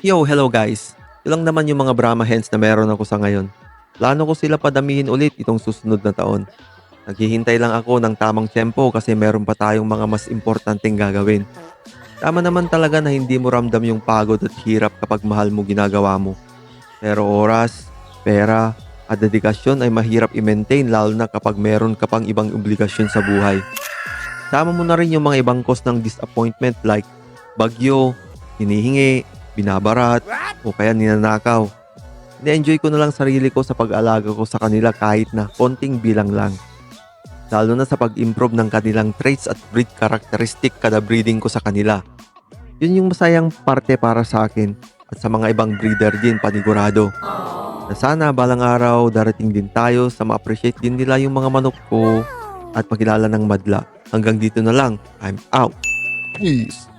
Yo, hello guys. Ilang naman yung mga Brahma hens na meron ako sa ngayon. Plano ko sila padamihin ulit itong susunod na taon. Naghihintay lang ako ng tamang tempo kasi meron pa tayong mga mas importanteng gagawin. Tama naman talaga na hindi mo ramdam yung pagod at hirap kapag mahal mo ginagawa mo. Pero oras, pera, at dedikasyon ay mahirap i-maintain lalo na kapag meron ka pang ibang obligasyon sa buhay. Sama mo na rin yung mga ibang cause ng disappointment like bagyo, hinihingi, binabarat, o kaya ninanakaw. Na-enjoy ko na lang sarili ko sa pag-alaga ko sa kanila kahit na konting bilang lang. Lalo na sa pag-improve ng kanilang traits at breed characteristic kada breeding ko sa kanila. Yun yung masayang parte para sa akin at sa mga ibang breeder din panigurado. Na sana balang araw darating din tayo sa ma-appreciate din nila yung mga manok ko at makilala ng madla. Hanggang dito na lang. I'm out. Peace.